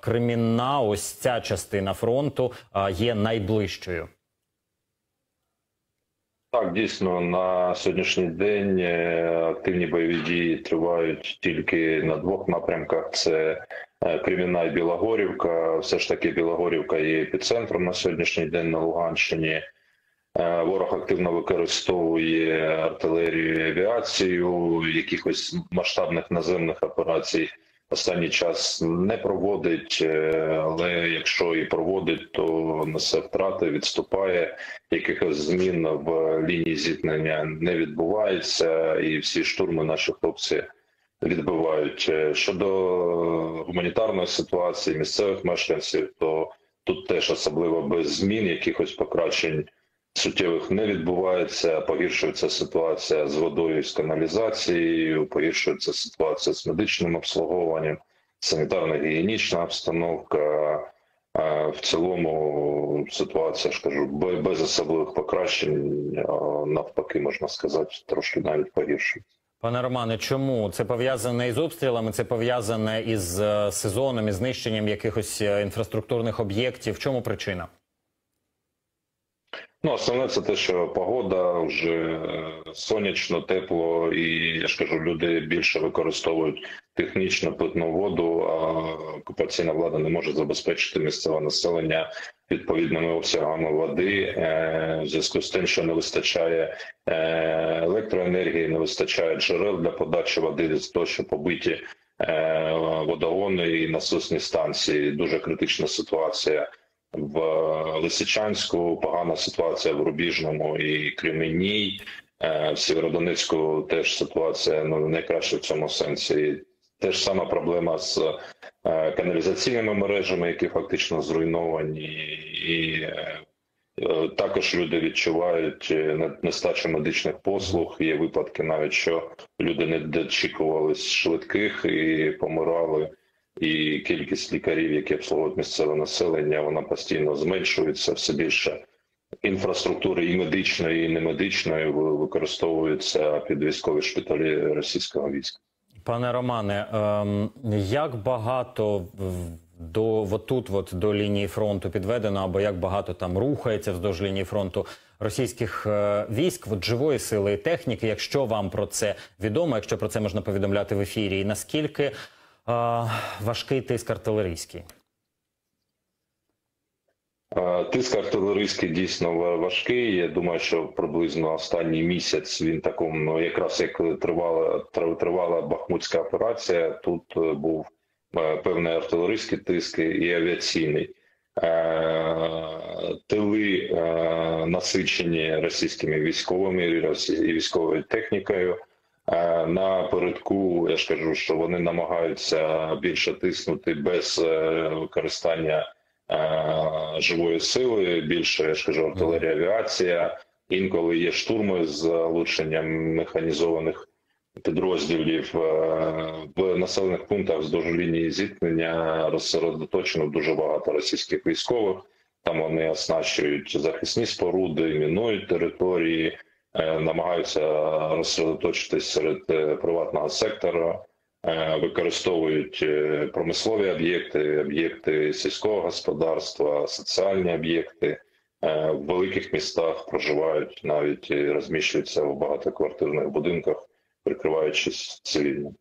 Кремінна, ось ця частина фронту є найближчою. Так, дійсно, на сьогоднішній день е, активні бойові дії тривають тільки на двох напрямках: це е, Кремінна і Білогорівка. Все ж таки, Білогорівка є епіцентром на сьогоднішній день на Луганщині. Е, ворог активно використовує артилерію і авіацію, якихось масштабних наземних операцій останній час не проводить, е, але якщо і проводить, то несе втрати, відступає. Якихось змін в лінії зіткнення не відбувається, і всі штурми наші хлопці відбивають. Е, щодо гуманітарної ситуації місцевих мешканців, то тут теж особливо без змін, якихось покращень суттєвих не відбувається. Погіршується ситуація з водою і з каналізацією, погіршується ситуація з медичним обслуговуванням, санітарно гігієнічна обстановка. В цілому ситуація ж кажу, без особливих покращень, навпаки, можна сказати, трошки навіть погіршується. Пане Романе, чому це пов'язане із обстрілами? Це пов'язане із е, сезоном, із знищенням якихось е, інфраструктурних об'єктів? В чому причина? Ну, основне це те, що погода вже е, сонячно, тепло, і я ж кажу, люди більше використовують технічну питну воду. А окупаційна влада не може забезпечити місцеве населення відповідними обсягами води. Е, в зв'язку з тим, що не вистачає е, електроенергії, не вистачає джерел для подачі води з того, що побиті водогони і насосні станції. Дуже критична ситуація в Лисичанську, погана ситуація в Рубіжному і Кремінній. Е, в Сєвєродонецьку теж ситуація ну найкраща в цьому сенсі. Теж сама проблема з е, каналізаційними мережами, які фактично зруйновані, і е, також люди відчувають нестачу медичних послуг. Є випадки, навіть що люди не дочікувались швидких і помирали і кількість лікарів, які обслуговують місцеве населення, вона постійно зменшується все більше. Інфраструктури і медичної, і немедичної використовуються під військові шпиталі російського війська. Пане Романе, ем, як багато до отут, от до лінії фронту підведено, або як багато там рухається вздовж лінії фронту російських е, військ, от живої сили і техніки, якщо вам про це відомо, якщо про це можна повідомляти в ефірі, і наскільки важкий тиск артилерійський? Тиск артилерійський дійсно важкий. Я думаю, що приблизно останній місяць він такому, ну, якраз як тривала тривала Бахмутська операція. Тут е, був е, певний артилерійський тиск і авіаційний. Е, тили насичені російськими військовими і військовою технікою. Е, напередку я ж кажу, що вони намагаються більше тиснути без е, використання е, живої сили. Більше я ж кажу, артилерія, авіація. Інколи є штурми з залученням механізованих підрозділів в населених пунктах вздовж лінії зіткнення розсередоточено дуже багато російських військових. Там вони оснащують захисні споруди, мінують території. Е, намагаються розсередоточитись серед е, приватного сектору, е, використовують промислові об'єкти, об'єкти сільського господарства, соціальні об'єкти. В великих містах проживають навіть розміщуються в багатоквартирних будинках, прикриваючись цивільним.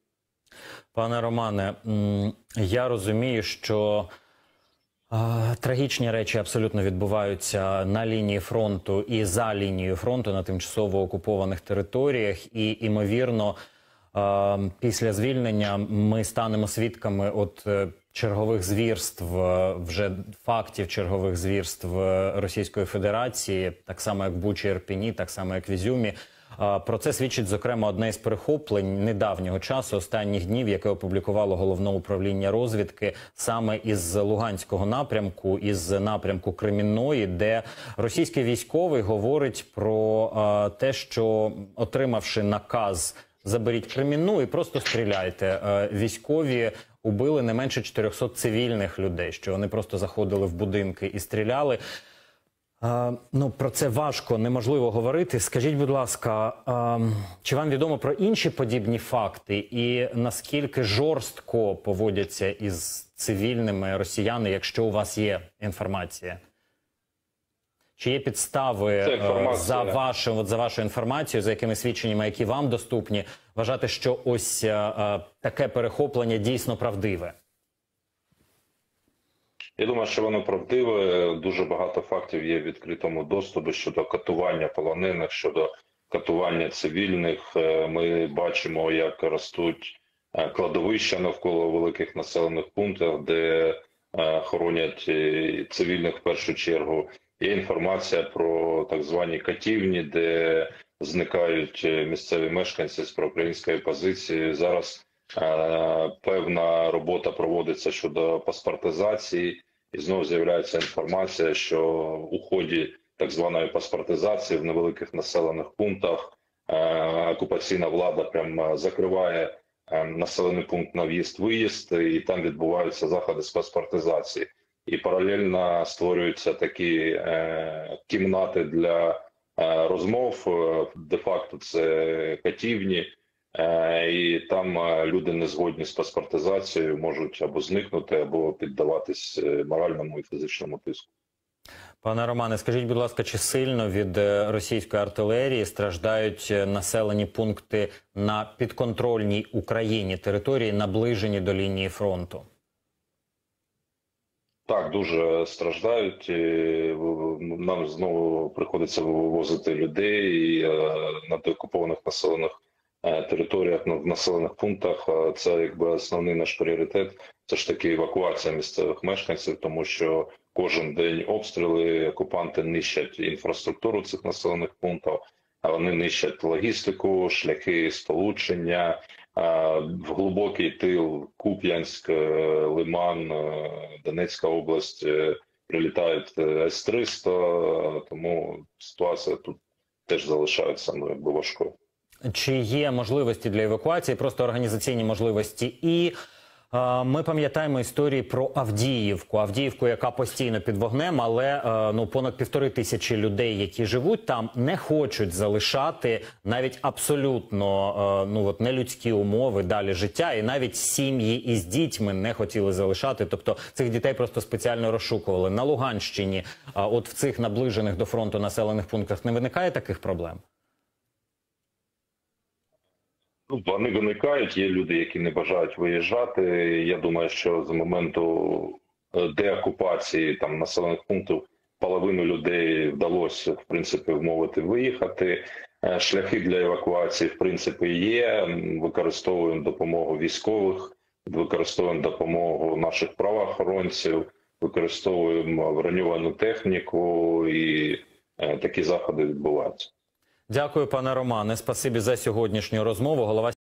Пане Романе, я розумію, що Трагічні речі абсолютно відбуваються на лінії фронту і за лінією фронту на тимчасово окупованих територіях. І ймовірно, після звільнення ми станемо свідками от е, чергових звірств, е, вже фактів чергових звірств е, Російської Федерації, так само як Бучі Ірпіні, так само як в Ізюмі. Про це свідчить зокрема одне із перехоплень недавнього часу, останніх днів, яке опублікувало головне управління розвідки саме із Луганського напрямку, із напрямку Кремінної, де російський військовий говорить про те, що отримавши наказ заберіть Кремінну і просто стріляйте. Військові убили не менше 400 цивільних людей, що вони просто заходили в будинки і стріляли. Ну про це важко, неможливо говорити. Скажіть, будь ласка, чи вам відомо про інші подібні факти, і наскільки жорстко поводяться із цивільними росіяни, якщо у вас є інформація? Чи є підстави е, за вашим, от за вашою інформацією, за якими свідченнями, які вам доступні, вважати, що ось е, е, таке перехоплення дійсно правдиве? Я думаю, що воно правдиве. Дуже багато фактів є в відкритому доступі щодо катування полонених, щодо катування цивільних. Е, Ми бачимо, як ростуть е, кладовища навколо великих населених пунктів, де е, хоронять цивільних в першу чергу. Є інформація про так звані катівні, де зникають місцеві мешканці з проукраїнської позиції. Зараз Певна робота проводиться щодо паспортизації, і знову з'являється інформація, що у ході так званої паспортизації в невеликих населених пунктах е, окупаційна влада прям закриває е, населений пункт на в'їзд-виїзд, і там відбуваються заходи з паспортизації. І паралельно створюються такі е, кімнати для е, розмов. Е, Де-факто це катівні. Е, І там е, люди не згодні з паспортизацією можуть або зникнути, або піддаватись е, моральному і фізичному тиску. Пане Романе, скажіть, будь ласка, чи сильно від російської артилерії страждають населені пункти на підконтрольній Україні території, наближені до лінії фронту? Так, дуже страждають. Нам знову приходиться вивозити людей на деокупованих населених територіях, в населених пунктах. Е, Це якби основний наш пріоритет. Це ж таки евакуація місцевих мешканців, тому що кожен день обстріли окупанти нищать інфраструктуру цих населених пунктів, а вони нищать логістику, шляхи сполучення. е, В глибокий тил Куп'янськ, е, Лиман, е, Донецька область е, прилітають е, С-300, тому ситуація тут теж залишається ну, якби важкою. Чи є можливості для евакуації, просто організаційні можливості? І е, ми пам'ятаємо історії про Авдіївку. Авдіївку, яка постійно під вогнем, але е, ну понад півтори тисячі людей, які живуть там, не хочуть залишати навіть абсолютно е, ну от нелюдські умови далі життя, і навіть сім'ї із дітьми не хотіли залишати. Тобто цих дітей просто спеціально розшукували на Луганщині. е, от в цих наближених до фронту населених пунктах не виникає таких проблем. Ну, вони виникають. Є люди, які не бажають виїжджати. Я думаю, що з моменту е, деокупації там населених пунктів половину людей вдалося в принципі вмовити виїхати. Е, Шляхи для евакуації в принципі є. Використовуємо допомогу військових, використовуємо допомогу наших правоохоронців, використовуємо броньовану техніку, і е, такі заходи відбуваються. Дякую, пане Романе. Спасибі за сьогоднішню розмову. Голова